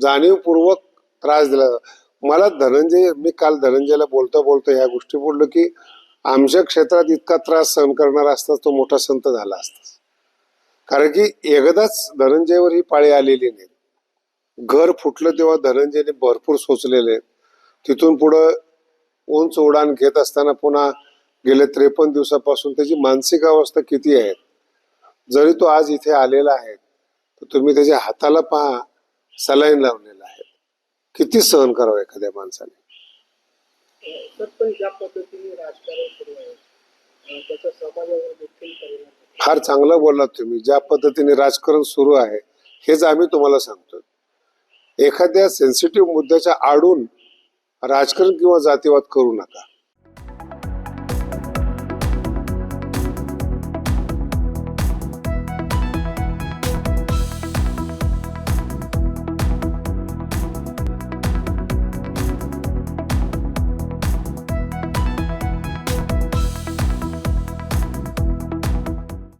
जाणीवपूर्वक त्रास दिला. मला धनंजय मी काल धनंजयला बोलता बोलता ह्या गोष्टी बोललो की आमच्या क्षेत्रात इतका त्रास सहन करणारा असता तो मोठा संत झाला असता. कारण की एकदाच धनंजयवर ही पाळी आलेली नाही. घर फुटलं तेव्हा धनंजयने भरपूर सोचलेले. तिथून पुढं उंच उडान घेत असताना पुन्हा गेले त्रेपन्न दिवसापासून त्याची मानसिक अवस्था किती आहे? जरी तो आज इथे आलेला आहे तर तुम्ही त्याच्या हाताला पहा. सलाईन लावलेला आहे किती सहन करावं एखाद्या माणसाने? फार चांगलं बोललात तुम्ही. ज्या पद्धतीने राजकारण सुरू आहे हेच आम्ही तुम्हाला सांगतो. एखाद्या सेन्सिटिव्ह मुद्द्याच्या आडून राजकारण किंवा जातीवाद करू नका.